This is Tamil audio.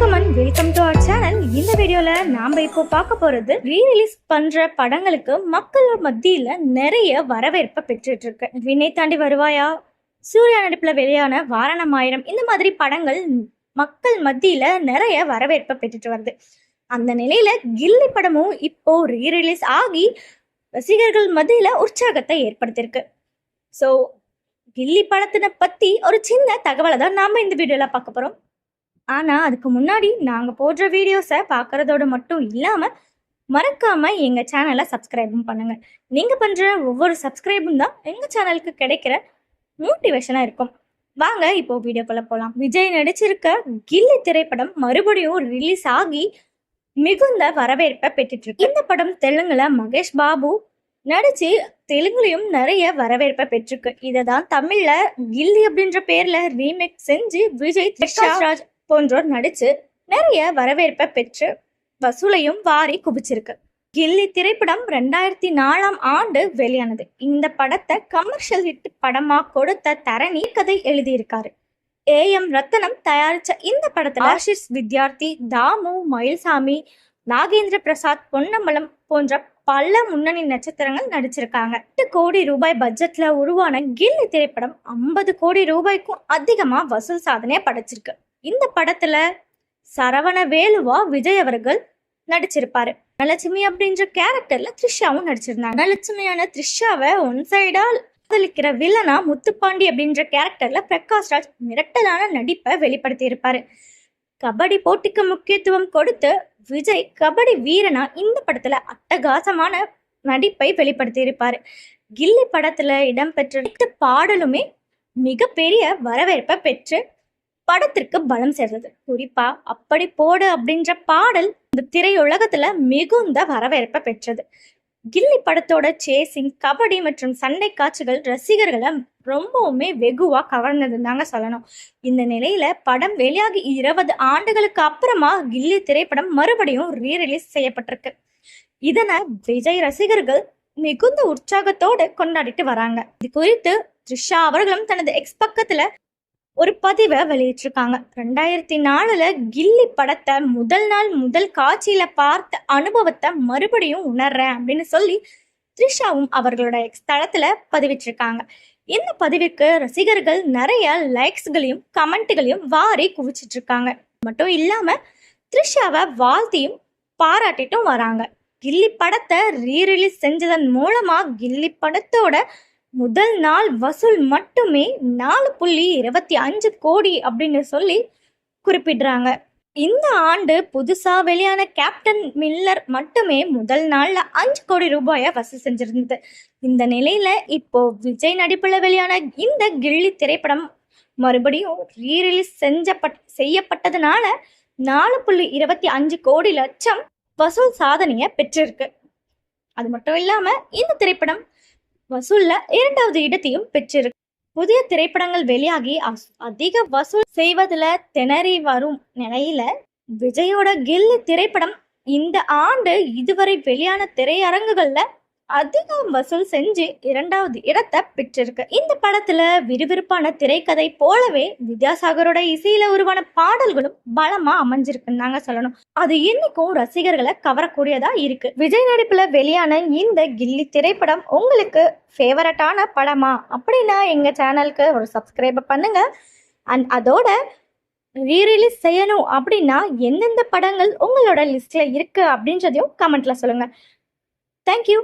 வணக்கம் and welcome to our channel இந்த வீடியோல நாம இப்போ பார்க்க போறது ரீ ரிலீஸ் பண்ற படங்களுக்கு மக்கள் மத்தியில நிறைய வரவேற்பை பெற்றுட்டு இருக்கு. வினை தாண்டி வருவாயா? சூர்யா நடிப்புல வெளியான வாரணம் ஆயிரம் இந்த மாதிரி படங்கள் மக்கள் மத்தியில நிறைய வரவேற்பை பெற்றுட்டு வருது. அந்த நிலையில கில்லி படமும் இப்போ ரீ ரிலீஸ் ஆகி ரசிகர்கள் மத்தியில உற்சாகத்தை ஏற்படுத்தியிருக்கு. ஸோ கில்லி படத்தினை பத்தி ஒரு சின்ன தகவலை தான் நாம இந்த வீடியோல பார்க்க போறோம். ஆனால் அதுக்கு முன்னாடி நாங்கள் போடுற வீடியோஸை பார்க்குறதோடு மட்டும் இல்லாமல் மறக்காமல் எங்கள் சேனலை சப்ஸ்கிரைபும் பண்ணுங்கள் நீங்கள் பண்ணுற ஒவ்வொரு சப்ஸ்கிரைபும் தான் எங்கள் சேனலுக்கு கிடைக்கிற மோட்டிவேஷனாக இருக்கும். வாங்க இப்போ வீடியோக்குள்ளே போகலாம் விஜய் நடிச்சிருக்க கில்லி திரைப்படம் மறுபடியும் ரிலீஸ் ஆகி மிகுந்த வரவேற்பை பெற்றுட்டு இருக்கு இந்த படம் தெலுங்குல மகேஷ் பாபு நடிச்சு தெலுங்குலையும் நிறைய வரவேற்பை பெற்றிருக்கு. இதை தான் தமிழ்ல கில்லி அப்படின்ற பேர்ல ரீமேக் செஞ்சு விஜய் பிரகாஷ் ராஜ் போன்றோர் நடிச்சு நிறைய வரவேற்பை பெற்று வசூலையும் வாரி குவிச்சிருக்கு. கில்லி திரைப்படம் ரெண்டாயிரத்தி நாலாம் ஆண்டு வெளியானது. இந்த படத்தை கமர்ஷியல் ஹிட் படமா கொடுத்த தரணி கதை எழுதியிருக்காரு. ஏ எம் ரத்தனம் தயாரிச்ச இந்த படத்துல ஆஷிஷ் வித்யார்த்தி தாமு மயில்சாமி நாகேந்திர பிரசாத் பொன்னம்பலம் போன்ற பல முன்னணி நட்சத்திரங்கள் நடிச்சிருக்காங்க. எட்டு கோடி ரூபாய் பட்ஜெட்ல உருவான கில்லி திரைப்படம் ஐம்பது கோடி ரூபாய்க்கும் அதிகமா வசூல் சாதனையை படைச்சிருக்கு. இந்த படத்துல சரவண வேலுவா விஜய் அவர்கள் நடிச்சிருப்பாரு. தனலட்சுமி அப்படின்ற கேரக்டர்ல த்ரிஷாவும் நடிச்சிருந்தாங்க. தனலட்சுமியான த்ரிஷாவை ஒன் சைடா காதலிக்கிற வில்லனா முத்துப்பாண்டி அப்படின்ற கேரக்டர்ல பிரகாஷ் ராஜ் மிரட்டலான நடிப்பை வெளிப்படுத்தி இருப்பாரு கபடி போட்டிக்கு முக்கியத்துவம் கொடுத்து விஜய் கபடி வீரனா இந்த படத்துல அட்டகாசமான நடிப்பை வெளிப்படுத்தி இருப்பாரு கில்லி படத்துல இடம்பெற்ற பாடலுமே மிகப்பெரிய வரவேற்பை பெற்று படத்திற்கு பலம் சேர்ந்தது. குறிப்பா அப்படி போடு அப்படின்ற பாடல் இந்த திரையுலகத்துல மிகுந்த வரவேற்பை பெற்றது. கில்லி படத்தோட சேசிங் கபடி மற்றும் சண்டை காட்சிகள் ரசிகர்களை ரொம்பவுமே வெகுவா கவர்ந்ததுன்னு சொல்லணும். இந்த நிலையில படம் வெளியாகி இருபது ஆண்டுகளுக்கு அப்புறமா கில்லி திரைப்படம் மறுபடியும் ரீ ரிலீஸ் செய்யப்பட்டிருக்கு. இதனை விஜய் ரசிகர்கள் மிகுந்த உற்சாகத்தோடு கொண்டாடிட்டு வராங்க. இது குறித்து த்ரிஷா அவர்களும் தனது எக்ஸ் பக்கத்துல ஒரு பதிவை வெளியிட்டிருக்காங்க. ரெண்டாயிரத்தி நாலுல கில்லி படத்தை முதல் நாள் முதல் காட்சியில பார்த்த அனுபவத்தை மறுபடியும் உணர்றேன் அப்படின்னு சொல்லி த்ரிஷாவும் அவர்களோட எக்ஸ் தளத்துல பதிவிட்டிருக்காங்க. இந்த பதிவிற்கு ரசிகர்கள் நிறைய லைக்ஸ்களையும் கமெண்ட்டுகளையும் வாரி குவிச்சிட்டு இருக்காங்க மட்டும் இல்லாம த்ரிஷாவை வாழ்த்தியும் பாராட்டிட்டும் வராங்க. கில்லி படத்தை ரீரிலீஸ் செஞ்சதன் மூலமா கில்லி படத்தோட முதல் நாள் வசூல் மட்டுமே நாலு புள்ளி இருபத்தி அஞ்சு கோடி அப்படின்னு சொல்லி குறிப்பிடுறாங்க. இந்த ஆண்டு புதுசாக வெளியான கேப்டன் மில்லர் மட்டுமே முதல் நாளில் அஞ்சு கோடி ரூபாயை வசூல் செஞ்சிருந்தது. இந்த நிலையில் இப்போ விஜய் நடிப்பில் வெளியான இந்த கில்லி திரைப்படம் மறுபடியும் ரீரிலீஸ் செஞ்சப்பட் செய்யப்பட்டதுனால நாலு புள்ளி இருபத்தி அஞ்சு கோடி லட்சம் வசூல் சாதனையை பெற்றிருக்கு. அது மட்டும் இல்லாமல் இந்த திரைப்படம் வசூல்ல இரண்டாவது இடத்தையும் பெற்றிருக்கு. புதிய திரைப்படங்கள் வெளியாகி அஸ்- அதிக வசூல் செய்வதுல திணறி வரும் நிலையில விஜயோட கில்லி திரைப்படம் இந்த ஆண்டு இதுவரை வெளியான திரையரங்குகள்ல அதிக வசூல் செஞ்சு இரண்டாவது இடத்தை பெற்றிருக்கு. இந்த படத்துல விறுவிறுப்பான திரைக்கதை போலவே வித்யாசாகரோட இசையில உருவான பாடல்களும் பலமா அமைஞ்சிருக்குன்னு தாங்க சொல்லணும். அது இன்னைக்கும் ரசிகர்களை கவரக்கூடியதா இருக்கு. விஜய் நடிப்புல வெளியான இந்த கில்லி திரைப்படம் உங்களுக்கு ஃபேவரட்டான படமா? அப்படின்னா எங்க சேனலுக்கு ஒரு சப்ஸ்கிரைப் பண்ணுங்க. அண்ட் அதோட ரீரிலீஸ் செய்யணும் அப்படின்னா எந்தெந்த படங்கள் உங்களோட லிஸ்ட்ல இருக்கு அப்படின்றதையும் கமெண்ட்ல சொல்லுங்க. தேங்க்யூ